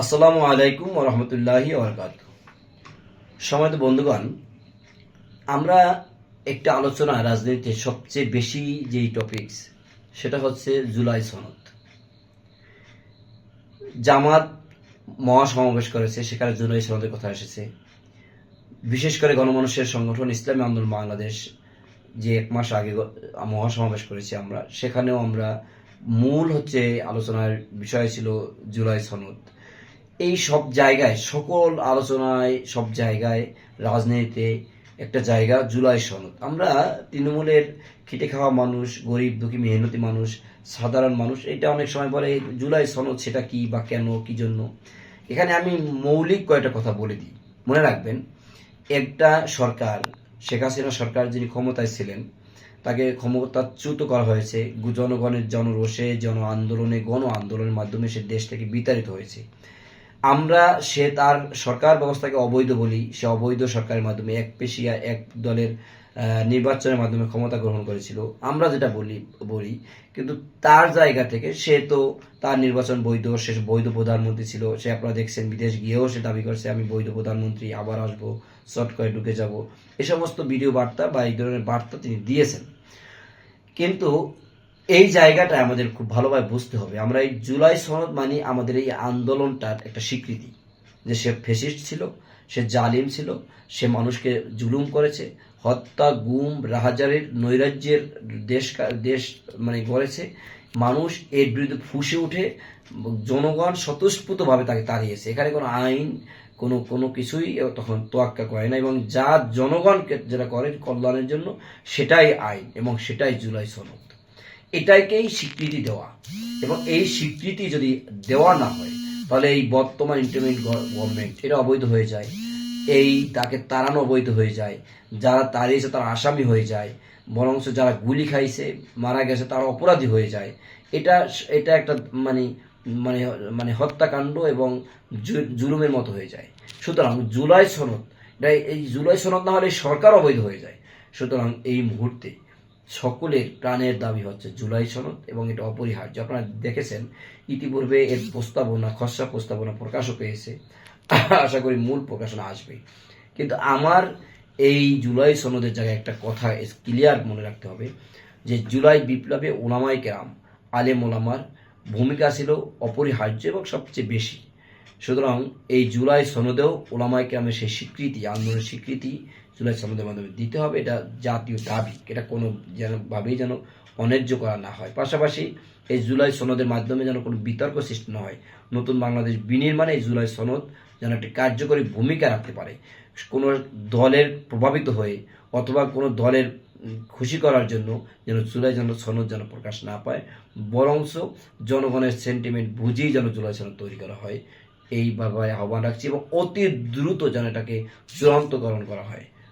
আসসালামু আলাইকুম রহমতুল্লাহি ওবরকাত সময়ত বন্ধুগণ, আমরা একটা আলোচনা রাজনীতিতে সবচেয়ে বেশি যেই টপিকস সেটা হচ্ছে জুলাই সনদ। জামাত মহাসমাবেশ করেছে, সেখানে জুলাই সনদের কথা এসেছে। বিশেষ করে গণমানুষের সংগঠন ইসলামী আন্দোলন বাংলাদেশ, যে এক মাস আগে মহাসমাবেশ করেছি আমরা, সেখানেও আমরা মূল হচ্ছে আলোচনার বিষয় ছিল জুলাই সনদ। এই সব জায়গায়, সকল আলোচনায়, সব জায়গায়, রাজনীতিতে একটা জায়গা জুলাই সনদ। আমরা তৃণমূলের খেটে খাওয়া মানুষ, গরিব, দুঃখী, মেহনতি মানুষ, সাধারণ মানুষ, এটা অনেক সময় বলে জুলাই সনদ সেটা কি বা কেন, কি জন্য? এখানে আমি মৌলিক কয়েকটা কথা বলে দিই। মনে রাখবেন, একটা সরকার, শেখ হাসিনা সরকার যিনি ক্ষমতায় ছিলেন, তাকে ক্ষমতাচ্যুত করা হয়েছে। জনগণের জনরোষে, জন আন্দোলনে, গণ আন্দোলনের মাধ্যমে সে দেশ থেকে বিতাড়িত হয়েছে। আমরা সে তার সরকার ব্যবস্থাকে অবৈধ বলি, সে অবৈধ সরকারের মাধ্যমে এক পেশিয়া, এক দলের নির্বাচনের মাধ্যমে ক্ষমতা গ্রহণ করেছিল। আমরা যেটা বলি বলি, কিন্তু তার জায়গা থেকে সে তো তার নির্বাচন বৈধ, সে বৈধ প্রধানমন্ত্রী ছিল, সে আপনারা দেখছেন বিদেশ গিয়েও সে দাবি করছে, আমি বৈধ প্রধানমন্ত্রী, আবার আসব, শর্ট করে ঢুকে যাব। এ সমস্ত ভিডিও বার্তা বা এই ধরনের বার্তা তিনি দিয়েছেন। কিন্তু এই জায়গাটা আমাদের খুব ভালোভাবে বুঝতে হবে। আমরা এই জুলাই সনদ মানি আমাদের এই আন্দোলনটার একটা স্বীকৃতি। যে সে ফেসিস্ট ছিল, সে জালিম ছিল, সে মানুষকে জুলুম করেছে, হত্যা, গুম, রাহাজারের নৈরাজ্যের দেশ দেশ মানে গড়েছে। মানুষ এর বিরুদ্ধে ফুসে উঠে জনগণ স্বতঃস্ফূর্তভাবে তাকে তাড়িয়েছে। এখানে কোনো আইন, কোনো কোনো কিছুই তখন তোয়াক্কা করে না এবং যা জনগণকে যেটা করে কল্যাণের জন্য, সেটাই আইন এবং সেটাই জুলাই সনদ। এটাকেই স্বীকৃতি দেওয়া। এবং এই স্বীকৃতি যদি দেওয়া না হয়, তাহলে এই বর্তমান ইন্টারমিডিয়েট গভর্নমেন্ট এটা অবৈধ হয়ে যায়। এই তাকে তাড়ানো অবৈধ হয়ে যায়। যারা তাড়িয়েছে তারা আসামি হয়ে যায়। বরঞ্চ যারা গুলি খাইছে, মারা গেছে, তারা অপরাধী হয়ে যায়। এটা এটা একটা মানে মানে মানে হত্যাকাণ্ড এবং জুলুমের মতো হয়ে যায়। সুতরাং জুলাই সনদ এই জুলাই সনদ না হলে সরকার অবৈধ হয়ে যায়। সুতরাং এই মুহূর্তে সকলের প্রাণের দাবি হচ্ছে জুলাই সনদ এবং এটা অপরিহার্য। আপনারা দেখেছেন, ইতিপূর্বে এর প্রস্তাবনা, খসড়া প্রস্তাবনা প্রকাশও পেয়েছে। আশা করি মূল প্রকাশনা আসবে কিন্তু আমার এই জুলাই সনদের জায়গায় একটা কথা ক্লিয়ার মনে রাখতে হবে যে জুলাই বিপ্লবে ওলামাই কেরাম, আলেম ওলামার ভূমিকা ছিল অপরিহার্য এবং সবচেয়ে বেশি। সুতরাং এই জুলাই সনদেও ওলামাই কেরামের সেই স্বীকৃতি, আন্দোলনের স্বীকৃতি জুলাই সনদের মাধ্যমে দিতে হবে, এটা জাতীয় দাবি। এটা কোনো যেন ভাবেই যেন অন্যায্য করা না হয়। পাশাপাশি এই জুলাই সনদের মাধ্যমে যেন কোনো বিতর্ক সৃষ্টি না হয়। নতুন বাংলাদেশ বিনির্মাণে এই জুলাই সনদ যেন একটি কার্যকরী ভূমিকা রাখতে পারে। কোনো দলের প্রভাবিত হয়ে অথবা কোনো দলের খুশি করার জন্য যেন জুলাই যেন সনদ যেন প্রকাশ না পায়, বরংস জনগণের সেন্টিমেন্ট বুঝেই যেন জুলাই সনদ তৈরি করা হয়। এই ব্যাপারে আহ্বান রাখছি এবং অতি দ্রুত যেন এটাকে চূড়ান্তকরণ করা হয়।